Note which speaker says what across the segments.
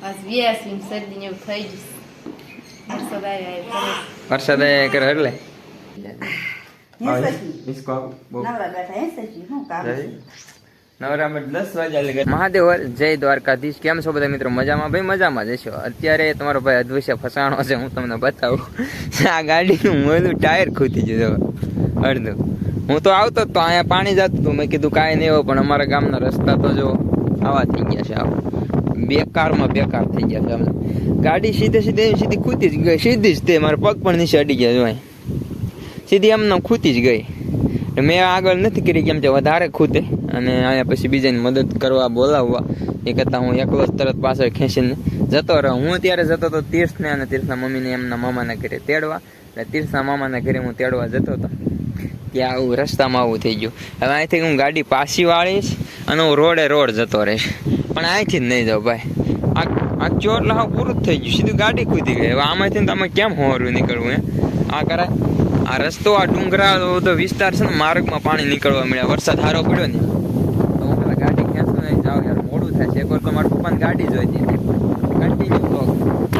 Speaker 1: આજ વ્યાસી ને એવું થઈ જશે વરસાદ આવ્યો કરે
Speaker 2: એટલે મહાદેવ જય દ્વારકાધીશ કેમ છો બધા મિત્રો મજામાં ભાઈ મજામાં જશો અત્યારે તમારો ભાઈ અદ્વૈસે ફસાણો છે હું તમને બતાવું આ ગાડીનું મોયલું ટાયર ખૂતી જ જો અડધું હું તો આવતો તો અહીંયા પાણી જતું હતું મેં કીધું કાંઈ નહીં હોય પણ અમારા ગામના રસ્તા તો જો આવા થઈ ગયા છે આવા બેકારમાં બેકાર થઈ ગયા છે અમે ગાડી સીધે સીધે સીધી ખૂતી જ ગઈ. સીધી જ તે, મારા પગ પણ નીચે અડી ગયા જોઈ સીધી એમને ખૂતી જ ગઈ. મેં આગળ નથી કરી કેમ કે વધારે ખૂતે. અને અહીંયા પછી બીજાને મદદ કરવા, બોલાવવા. એ કરતાં હું એકલો જ તરત પાછળ ખેંચીને જતો રહ્યો. હું ત્યારે જતો હતો તીર્થને અને તીર્થના મમ્મીને એમના મામાના ઘરે તેડવા. એટલે તીર્થના મામાના ઘરે હું તેડવા જતો હતો ત્યાં આવું રસ્તામાં આવું થઈ ગયું. હવે અહીંથી હું ગાડી પાછી વાળીશ. અને હું રોડે રોડ જતો રહીશ. પણ અહીંથી જ નહીં જાઉં ભાઈ. આ આ ચોર હાવ પૂરું જ થઈ ગયું. સીધું ગાડી કૂદી ગઈ. હવે આમાંથી તમે કેમ હોરું નીકળવું, હે? આ કરાય આ રસ્તો, આ ડુંગરા બધો વિસ્તાર છે ને, માર્ગમાં પાણી નીકળવા મળ્યા. વરસાદ સારો પડ્યો ને. તો હું ગાડી ખેંચું નહીં જાઉં યાર. મોડું થાય છે. એકવાર તો મારા પપ્પાની ગાડી જોઈતી કન્ટિન્યુ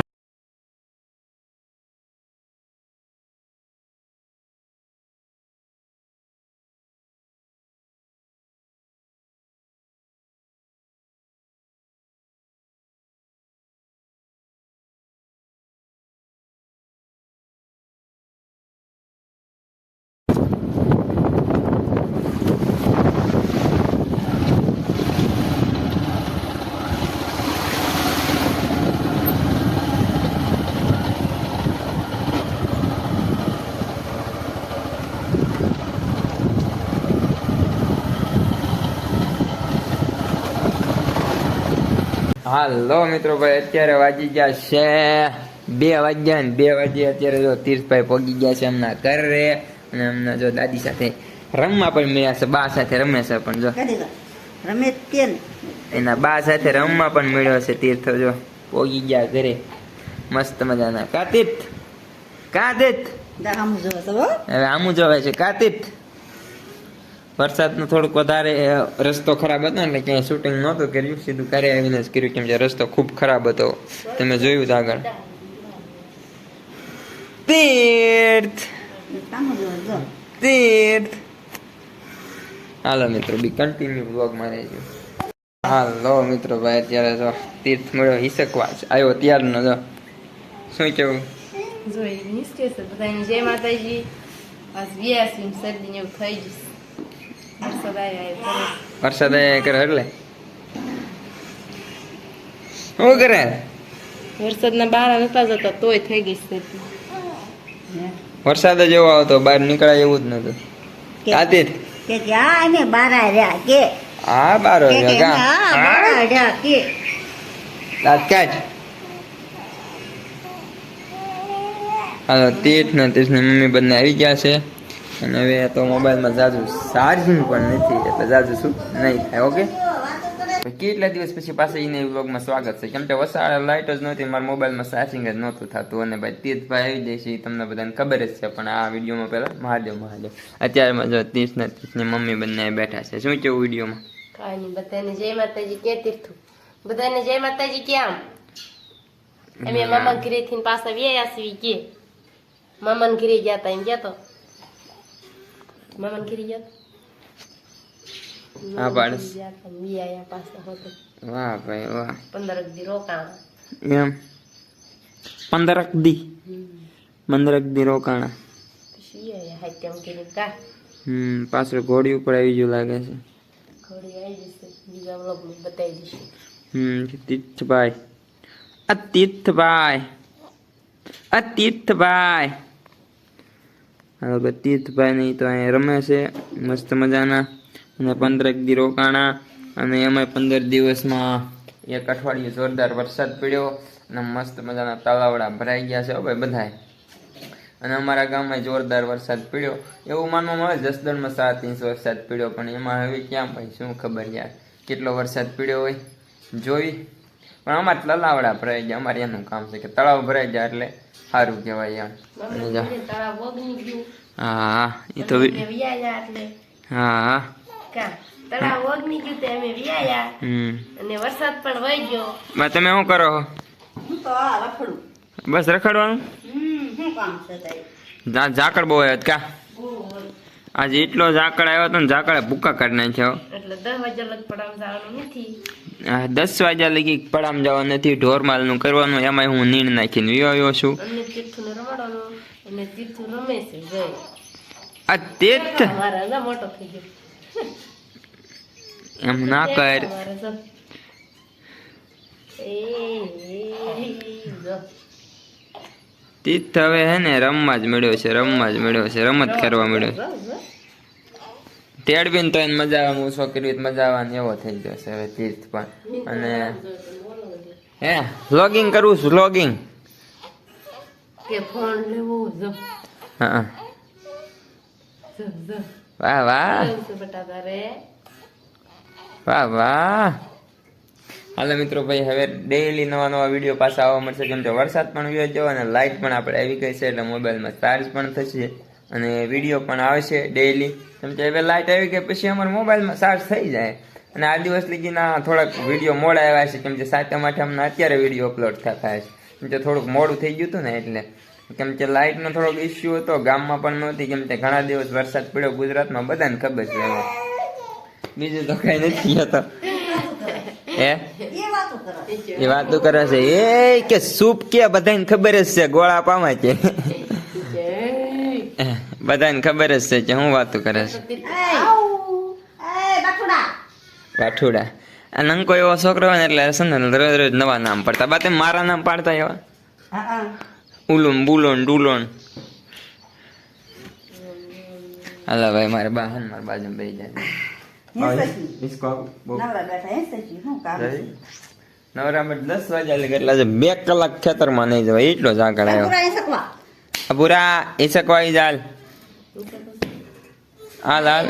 Speaker 2: હાલો મિત્રો ભાઈ અત્યારે વાગી ગયા છે બે વાગ્યા ને બે વાગે અત્યારે જો તીર્થભાઈ પગી ગયા છે એમના ઘરે અને એમના જો દાદી સાથે રમવા પણ મળ્યા છે બા સાથે રમે છે પણ જો. એના બા સાથે રમવા પણ મળ્યો છે તીર્થ જો પોગી ગયા ઘરે. મસ્ત મજાના. કાતિત તીર્થ કા તીર્થ
Speaker 3: જા આમ જોવે તો હો
Speaker 2: હવે આમું જોવે છે કા તીર્થ વરસાદનો થોડુંક વધારે રસ્તો ખરાબ હતો એટલે ક્યાંય શૂટિંગ નહોતું કર્યું. સીધું ઘરે આવીને જ કર્યું કેમ કે રસ્તો ખૂબ ખરાબ હતો. તમે જોયું જ આગળ. તીર્થ. તીર્થ. હાલો મિત્રો, બી કન્ટિન્યુ બ્લોગમાં રહેજો. હાલો મિત્રો, ભાઈ, અત્યારે જો તીર્થ મળ્યો હિસકવા. આવ્યો ત્યારનો જો. શું કેવું?
Speaker 1: જોઈ નિશ્ચય છે બધાની જય માતાજી. આજ વ્યાસ ને ને એવું થઈ જશે વરસાદ કરે
Speaker 2: એટલે? શું કરે?
Speaker 1: વરસાદના બારા નતા જતા તોય થઈ ગઈ
Speaker 3: સ્થિતિ
Speaker 2: વરસાદ જ એવો આવતો બહાર નીકળાય એવું જ નતું.
Speaker 3: કે-
Speaker 2: આ તીર્થ
Speaker 3: કે કે ને બારા રહ્યા કે
Speaker 2: હા બારો
Speaker 3: કે કે બારા રહ્યા કે
Speaker 2: દાંત કાઢ. હાલો તીર્થ ને તીર્થની મમ્મી બંને આવી ગયા છે. અને હવે તો મોબાઈલમાં જાજુ ચાર્જિંગ પણ નથી એટલે જાજુ શું? નહીં થાય ઓકે કેટલા દિવસ પછી પાછા એને વ્લોગમાં સ્વાગત છે? કેમ કે વસાળ લાઇટ જ નહોતી મારા મોબાઈલમાં ચાર્જિંગ જ નહોતું થતું. અને ભાઈ તીર્થભાઈ આવી જાય છે તમને બધાને ખબર જ છે પણ આ વિડીયોમાં પહેલાં મહાદેવ મહાદેવ. અત્યારમાં જો તીર્થ ને તીર્થની મમ્મી બંને બેઠા છે. શું કેવું વિડીયોમાં?
Speaker 1: કાંઈ નહીં બધાને જય માતાજી કે તીર્થું? બધાને જય માતાજી કેમ અમે મામા ઘરે થી પાછા વ્યાસ કે? મામા ઘરે ગયા હતા એમ ગયા તો ગયા તા?
Speaker 2: હા, પાડસ.
Speaker 1: વ્યાયા પાછા હોતો
Speaker 2: વાહ ભાઈ વાહ
Speaker 1: પંદર દી રોકાણ
Speaker 2: એમ પંદરક દી પંદરક દી રોકાણા
Speaker 1: પછી વ્યાયા હાથ્યમ કરીને કા
Speaker 2: હમ પાછળ ઘોડી ઉપર આવી ગયું લાગે છે
Speaker 1: ઘોડી આવી જશે બીજા વ્લોગમાં બતાવી દઈશું
Speaker 2: હમ તીર્થભાઈ આ તીર્થભાઈ આ તીર્થભાઈ ભાઈ તીર્થભાઈ નહીં તો અહીંયા રમે છે. મસ્ત મજાના. અને પંદરેક દી રોકાણા. અને એમાંય પંદર દિવસમાં એક અઠવાડિયું જોરદાર વરસાદ પડ્યો. અને મસ્ત મજાના તળાવડા ભરાઈ ગયા છે હવે બધાય. અને અમારા ગામમાં જોરદાર વરસાદ પડ્યો. એવું માનવામાં આવે જસદણમાં સાત ઇંચ વરસાદ પડ્યો. પણ એમાં હવે ક્યાં ભાઈ, શું ખબર યાર. કેટલો વરસાદ પડ્યો હોય. જોઈ. પણ અમારે તલાવડા ભરાઈ ગયા. અમારે એનું કામ છે કે તળાવ ભરાઈ જાય એટલે સારું કહેવાય એમ.
Speaker 1: ગયું.
Speaker 2: હા એ તો હા.
Speaker 1: કા? તળાવ ઓગની ગયું તે અમે વ્યાયા.
Speaker 2: હમ.
Speaker 1: અને વરસાદ પણ વહી ગયો.
Speaker 2: બા તમે શું કરો
Speaker 3: હું તો આ રખડું.
Speaker 2: બસ રખડવાનું?
Speaker 3: હમ શું કામ છે તારી?
Speaker 2: ઝાકળ બહુ આવ્યો કા. આજે એટલો ઝાકળ આવ્યો હતો ને ઝાકળે ભૂકા કાઢી નાખ્યો
Speaker 1: એટલે દસ વાગે લગ પડાવ જવાનું નથી.
Speaker 2: આ દસ વાગ્યા લગી પડામ જવા નથી ઢોરમાલનું કરવાનું એમાં હું નીણ નાખીને વિયો આવ્યો છું. આ તે
Speaker 1: ના
Speaker 2: એમ ના કર. તીર્થ હવે હે ને રમવા જ મળ્યો છે રમવા જ મળ્યો છે રમત કરવા મળ્યો છે.
Speaker 1: જો.
Speaker 2: તો એને મજા આવે હું છોકરી મજા આવવાની એવો થઈ જશે હવે તીર્થ પણ. અને હે વ્લોગિંગ કરવું છું વ્લોગિંગ
Speaker 1: કે ફોન લેવો જો
Speaker 2: હા. વાહ વાહ. વાહ વાહ. હાલો મિત્રો ભાઈ હવે ડેઈલી નવા નવા વીડિયો પાછા આવવા મળશે. કેમ કે વરસાદ પણ વ્યો અને લાઇટ પણ આપણે આવી ગઈ છે એટલે મોબાઈલમાં ચાર્જ પણ થશે. અને વીડિયો પણ આવશે ડેઈલી કેમ કે હવે લાઇટ આવી ગઈ, પછી અમારા મોબાઈલમાં ચાર્જ થઈ જાય. અને આ દિવસ લગીના થોડાક વીડિયો મોડા આવ્યા છે, કેમ કે સાતમ આઠમના અત્યારે વીડિયો અપલોડ થતા છે. કેમ કે થોડુંક મોડું થઈ ગયું હતું ને એટલે. કેમ કે લાઇટનો થોડોક ઇસ્યુ હતો, ગામમાં પણ નહોતી, કેમ કે ઘણા દિવસ વરસાદ પડ્યો, ગુજરાતમાં બધાને ખબર છે બીજું તો કઈ નથી હતો. હે?
Speaker 3: એ વાતો કરો
Speaker 2: છે. એ કે સૂપ કે બધાને ખબર જ છે, ગોળા પામા છે બધાને ખબર જ છે કે હું વાતો કરે છે. વાઠુડા. આ અંકો એવો છોકરો હોય ને એટલે છે ને રોજ રોજ નવા નામ પડતા. બા તેમ મારા નામ પાડતા એવા?
Speaker 3: હા હા.
Speaker 2: બુલોન ડુલોન. હાલા ભાઈ મારે બા હન મારા બાજુ બેસી જાય.
Speaker 3: નવરા છે?
Speaker 2: દસ વાગ્યા લગે એટલે આજે બે કલાક ખેતરમાં નહીં જવાય એટલો જ આગળ આવ્યો
Speaker 3: પૂરા એ
Speaker 2: ઈસકવાઈ જાલ હાલ હાલ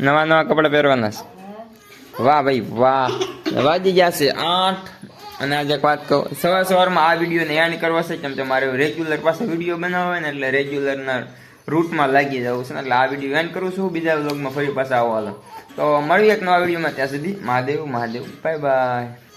Speaker 1: નવા
Speaker 2: નવા કપડા પહેરવાના છે વાહ ભાઈ વાહ વાજી ગયા છે આઠ અને આજે એક વાત કહું સવાર સવારમાં આ વીડિયો ને એન્ડ કરવા છે કેમ કે મારે રેગ્યુલર પાસે વીડિયો બનાવવા હોય ને એટલે રેગ્યુલરના રૂટમાં લાગી જવું છે એટલે આ વીડિયો એન્ડ કરું છું બીજા વ્લોગમાં ફરી પાછા આવવાનો તો મળીએ એક નવા વિડીયોમાં ત્યાં સુધી મહાદેવ મહાદેવ બાય બાય